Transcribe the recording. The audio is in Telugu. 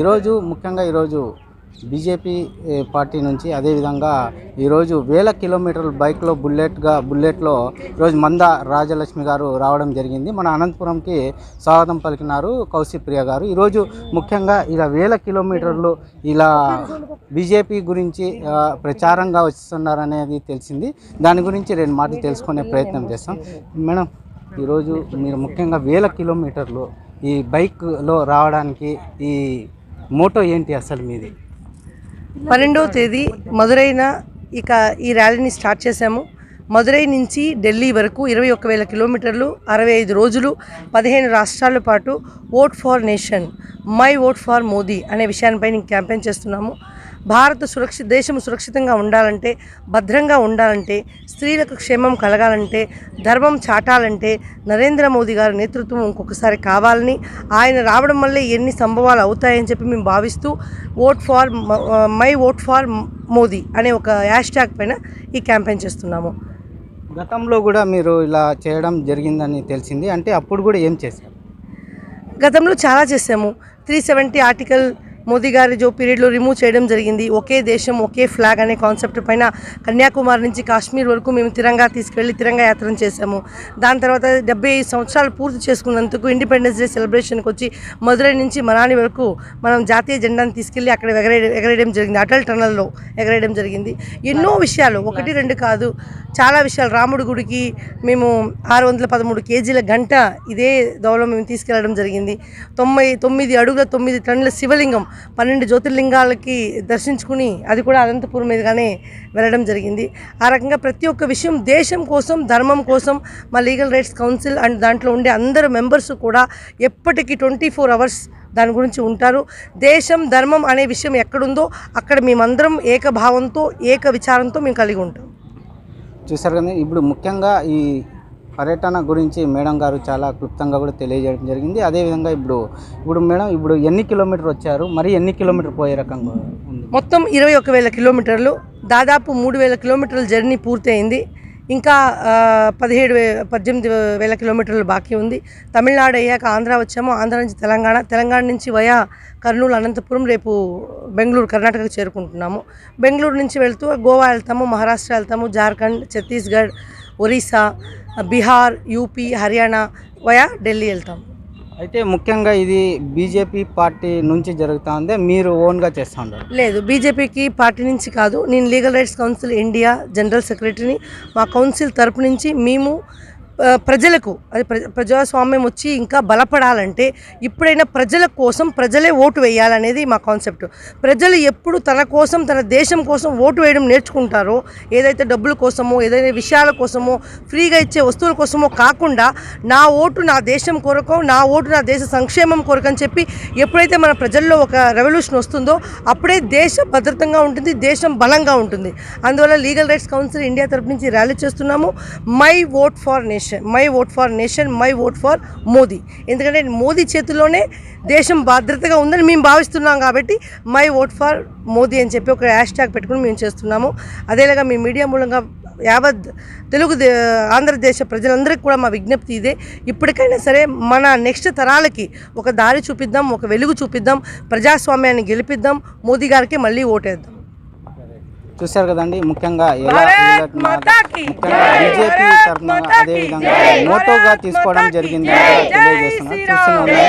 ఈరోజు ముఖ్యంగా ఈరోజు బీజేపీ పార్టీ నుంచి అదేవిధంగా ఈరోజు వేల కిలోమీటర్ల బైక్లో బుల్లెట్గా బుల్లెట్లో ఈరోజు మంద రాజలక్ష్మి గారు రావడం జరిగింది. మన అనంతపురంకి స్వాగతం పలికినారు కౌశిప్రియ గారు. ఈరోజు ముఖ్యంగా ఇలా వేల కిలోమీటర్లు ఇలా బీజేపీ గురించి ప్రచారంగా వస్తున్నారనేది తెలిసింది. దాని గురించి రెండు మాటలు తెలుసుకునే ప్రయత్నం చేస్తాం. మేడం ఈరోజు మీరు ముఖ్యంగా వేల కిలోమీటర్లు ఈ బైక్లో రావడానికి ఈ మోటో ఏంటి అసలు మీది? పన్నెండవ తేదీ మదురైన ఇక ఈ ర్యాలీని స్టార్ట్ చేశాము. మదురై నుంచి ఢిల్లీ వరకు ఇరవై ఒక్క వేల కిలోమీటర్లు అరవై ఐదు రోజులు పదిహేను రాష్ట్రాల పాటు vote for nation my vote for Modi అనే విషయాన్నిపై నేను క్యాంపెయిన్ చేస్తున్నాము. భారత సురక్షిత దేశం సురక్షితంగా ఉండాలంటే భద్రంగా ఉండాలంటే స్త్రీలకు క్షేమం కలగాలంటే ధర్మం చాటాలంటే నరేంద్ర మోదీ గారి నేతృత్వం ఇంకొకసారి కావాలని ఆయన రావడం వల్లే ఎన్ని సంభవాలు అవుతాయని చెప్పి మేము భావిస్తూ vote for my vote for Modi అనే ఒక హ్యాష్ ట్యాగ్ పైన ఈ క్యాంపెయిన్ చేస్తున్నాము. గతంలో కూడా మీరు ఇలా చేయడం జరిగిందని తెలిసింది. అంటే అప్పుడు కూడా ఏం చేశారు? గతంలో చాలా చేసాము త్రీ సెవెంటీ ఆర్టికల్ మోదీ గారి జో పీరియడ్లో రిమూవ్ చేయడం జరిగింది. ఒకే దేశం ఒకే ఫ్లాగ్ అనే కాన్సెప్ట్ పైన కన్యాకుమారి నుంచి కాశ్మీర్ వరకు మేము తిరంగా తీసుకెళ్ళి తిరంగా యాత్ర చేశాము. దాని తర్వాత డెబ్బై ఐదు సంవత్సరాలు పూర్తి చేసుకున్నందుకు ఇండిపెండెన్స్ డే సెలబ్రేషన్కి వచ్చి మదురై నుంచి మనాలి వరకు మనం జాతీయ జెండాను తీసుకెళ్ళి అక్కడ ఎగరే ఎగరేయడం జరిగింది. అటల్ టనల్లో ఎగరేయడం జరిగింది. ఎన్నో విషయాలు. ఒకటి రెండు కాదు. చాలా విషయాలు. రాముడి గుడికి మేము ఆరు వందల పదమూడు కేజీల గంట ఇదే దౌలం మేము తీసుకెళ్ళడం జరిగింది. తొంభై తొమ్మిది అడుగుల తొమ్మిది టన్నుల శివలింగం పన్నెండు జ్యోతిర్లింగాలకి దర్శించుకుని అది కూడా అనంతపురం మీదుగానే వెళ్ళడం జరిగింది. ఆ రకంగా ప్రతి ఒక్క విషయం దేశం కోసం ధర్మం కోసం మా లీగల్ రైట్స్ కౌన్సిల్ అండ్ దాంట్లో ఉండే అందరు మెంబర్స్ కూడా ఎప్పటికీ ట్వంటీ ఫోర్ అవర్స్ దాని గురించి ఉంటారు. దేశం ధర్మం అనే విషయం ఎక్కడుందో అక్కడ మేమందరం ఏకభావంతో ఏక విచారంతో మేము కలిగి ఉంటాం. చూసారు కానీ ఇప్పుడు ముఖ్యంగా ఈ పర్యటన గురించి మేడం గారు చాలా క్లుప్తంగా కూడా తెలియజేయడం జరిగింది. అదేవిధంగా ఇప్పుడు ఇప్పుడు మేడం ఇప్పుడు ఎన్ని కిలోమీటర్ వచ్చారు? మరి ఎన్ని కిలోమీటర్ పోయే రకంగా మొత్తం ఇరవై ఒక వేల కిలోమీటర్లు దాదాపు మూడు వేల కిలోమీటర్ల జర్నీ పూర్తయింది. ఇంకా పదిహేడు వే పద్దెనిమిది వేల కిలోమీటర్లు బాకీ ఉంది. తమిళనాడు అయ్యాక ఆంధ్ర వచ్చాము. ఆంధ్ర నుంచి తెలంగాణ తెలంగాణ నుంచి వయా కర్నూలు అనంతపురం రేపు బెంగళూరు కర్ణాటకకు చేరుకుంటున్నాము. బెంగళూరు నుంచి వెళ్తూ గోవా వెళ్తాము మహారాష్ట్ర వెళ్తాము జార్ఖండ్ ఛత్తీస్గఢ్ ఒరిస్సా బీహార్ యూపీ హర్యానా వయా ఢిల్లీ వెళ్తాము అయితే ముఖ్యంగా ఇది బీజేపీ పార్టీ నుంచి జరుగుతూ ఉంది మీరు ఓన్గా చేస్తూ ఉంటారు? లేదు బీజేపీకి పార్టీ నుంచి కాదు నేను legal rights council India general సెక్రటరీని మా కౌన్సిల్ తరపు నుంచి మేము ప్రజలకు అది ప్రజ ప్రజాస్వామ్యం వచ్చి ఇంకా బలపడాలంటే ఇప్పుడైనా ప్రజల కోసం ప్రజలే ఓటు వేయాలనేది మా కాన్సెప్ట్. ప్రజలు ఎప్పుడు తన కోసం తన దేశం కోసం ఓటు వేయడం నేర్చుకుంటారో ఏదైతే డబ్బుల కోసమో ఏదైతే విషయాల కోసమో ఫ్రీగా ఇచ్చే వస్తువుల కోసమో కాకుండా నా ఓటు నా దేశం కొరకు నా ఓటు నా దేశ సంక్షేమం కొరకు అని చెప్పి ఎప్పుడైతే మన ప్రజల్లో ఒక రెవల్యూషన్ వస్తుందో అప్పుడే దేశం భద్రతంగా ఉంటుంది దేశం బలంగా ఉంటుంది. అందువల్ల లీగల్ రైట్స్ కౌన్సిల్ ఇండియా తరపు నుంచి ర్యాలీ చేస్తున్నాము. My vote for nation. My vote for nation my vote for Modi ఎందుకంటే మోదీ చేతిలోనే దేశం భద్రతగా ఉందని మేము భావిస్తున్నాం కాబట్టి మై ఓట్ ఫార్ మోదీ అని చెప్పి ఒక హ్యాష్ ట్యాగ్ పెట్టుకుని మేము చేస్తున్నాము. అదేలాగా మీ మీడియా మూలంగా యావత్ తెలుగు దే- ఆంధ్రదేశ ప్రజలందరికీ కూడా మా విజ్ఞప్తి ఇదే. ఇప్పటికైనా సరే మన నెక్స్ట్ తరాలకి ఒక దారి చూపిద్దాం ఒక వెలుగు చూపిద్దాం ప్రజాస్వామ్యాన్ని గెలిపిద్దాం. మోదీ గారికి మళ్ళీ ఓటేద్దాం. చూశారు కదండి ముఖ్యంగా ఎలా! బీజేపీ తరఫున అదేవిధంగా! మోటోగా తీసుకోవడం మాతాకి జరిగిందని జై! కూడా తెలియజేస్తున్నారు చూస్తూనే! ఉండండి